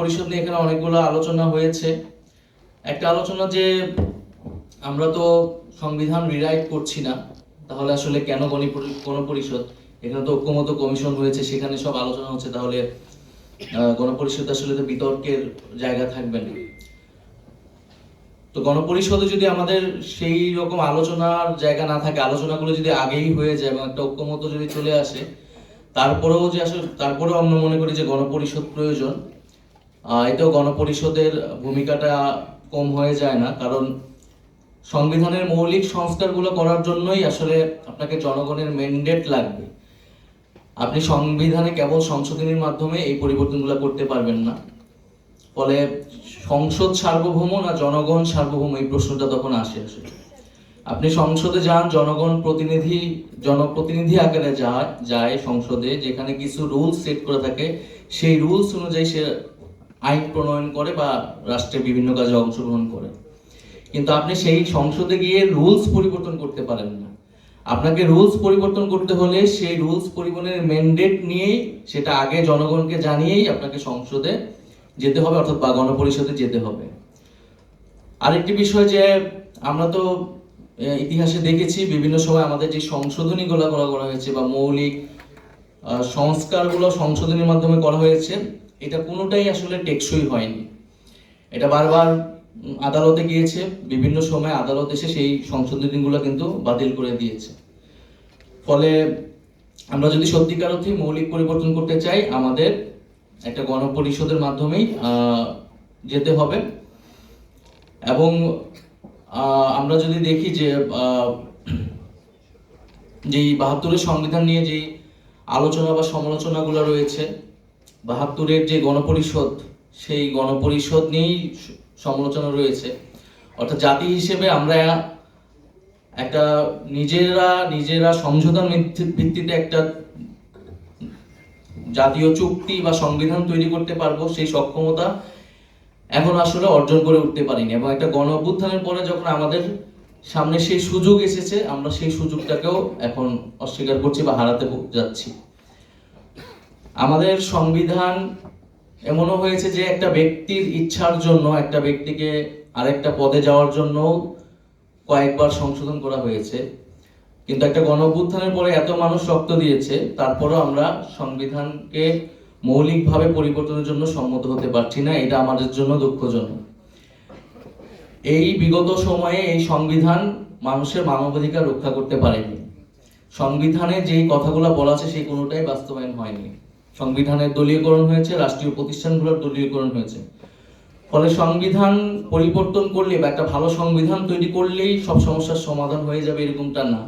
পরিষদ নিয়ে এখানে অনেকগুলো আলোচনা হয়েছে। একটা আলোচনা যে আমরা তো সংবিধান রিরাইট করছি না, তাহলে আসলে কেন গণি পরি- গণপরিষদ এখানে তো ঐক্যমত কমিশন হয়েছে, সেখানে সব আলোচনা হচ্ছে, তাহলে গণপরিষদ আসলে তো বিতর্কের জায়গা থাকবে না। তো গণপরিষদে যদি আমাদের সেই রকম আলোচনার জায়গা না থাকে, আলোচনাগুলো যদি আগেই হয়ে যায় এবং একটা ঐক্যমত যদি চলে আসে, তারপরেও যে আসলে তারপরেও আমরা মনে করি যে গণপরিষদ প্রয়োজন। এতেও গণপরিষদের ভূমিকাটা কম হয়ে যায় না, কারণ সংবিধানের মৌলিক সংস্কারগুলো করার জন্যই আসলে আপনাকে জনগণের ম্যান্ডেট লাগবে। আপনি সংবিধানে কেবল সংশোধনীর মাধ্যমে এই পরিবর্তনগুলো করতে পারবেন না। ফলে সংসদ সার্বভৌম না জনগণ সার্বভৌম, এই প্রশ্নটা তখন আসে আসলে। আপনি সংসদে যান, জনগণ প্রতিনিধি, জনপ্রতিনিধি আকারে যায় যায় সংসদে, যেখানে কিছু রুলস সেট করে থাকে। সেই রুলস অনুযায়ী সে আইন প্রণয়ন করে বা রাষ্ট্রের বিভিন্ন কাজে অংশগ্রহণ করে। কিন্তু আপনি সেই সংসদে গিয়ে রুলস পরিবর্তন করতে পারেন না। আপনাকে রুলস পরিবর্তন করতে হলে সেই রুলস পরিবর্তনের ম্যান্ডেট নিয়েই সেটা আগে জনগণকে জানিয়েই আপনাকে সংসদে যেতে হবে অর্থাৎ বা গণপরিষদে যেতে হবে। আরেকটি বিষয় যে আমরা তো ইতিহাসে দেখেছি বিভিন্ন সময় আমাদের যে সংশোধনীগুলো করা করা হয়েছে বা মৌলিক সংস্কারগুলো সংশোধনীর মাধ্যমে করা হয়েছে এটা কোনোটাই আসলে টেকসই হয়নি। এটা বারবার আদালতে গিয়েছে, বিভিন্ন সময় আদালত এসে সেই সংশোধনীগুলো কিন্তু বাতিল করে দিয়েছে। ফলে আমরা যদি সত্যিকার অর্থে মৌলিক পরিবর্তন করতে চাই, আমাদের একটা গণপরিষদের মাধ্যমেই যেতে হবে। এবং আমরা যদি দেখি যে যেই বাহাত্তরের সংবিধান নিয়ে যেই আলোচনা বা সমালোচনাগুলো রয়েছে বাহাত্তরের যে গণপরিষদ, সেই গণপরিষদ নিয়েই সমালোচনা রয়েছে। অর্থাৎ জাতি হিসেবে আমরা একটা নিজেরা নিজেরা সমঝোতার ভিত্তিতে একটা জাতীয় চুক্তি বা সংবিধান তৈরি করতে পারব, সেই সক্ষমতা এখন আসলে অর্জন করে উঠতে পারিনি। এবং একটা গণ অভ্যুত্থানের পরে যখন আমাদের সামনে সেই সুযোগ এসেছে, আমরা সেই সুযোগটাকেও এখন অস্বীকার করছি বা হারাতে যাচ্ছি। আমাদের সংবিধান এমনও হয়েছে যে একটা ব্যক্তির ইচ্ছার জন্য, একটা ব্যক্তিকে আরেকটা পদে যাওয়ার জন্য কয়েকবার সংশোধন করা হয়েছে। কিন্তু একটা গণ অভ্যুত্থানের পরে এত মানুষ রক্ত দিয়েছে, তারপরেও আমরা সংবিধানকে মৌলিকভাবে পরিবর্তনের জন্য সম্মত হতে পারছি না, এটা আমাদের জন্য দুঃখজনক। এই বিগত সময়ে এই সংবিধান মানুষের মানবাধিকার রক্ষা করতে পারেনি। সংবিধানে যেই কথাগুলো বলা আছে, সেই কোনোটাই বাস্তবায়ন হয়নি। সংবিধানের দলীয়করণ হয়েছে, রাষ্ট্রীয় প্রতিষ্ঠানগুলোর দলীয়করণ হয়েছে। ফলে সংবিধান পরিবর্তন করলে বা একটা ভালো সংবিধান তৈরি করলেই সব সমস্যার সমাধান হয়ে যাবে এরকমটা না।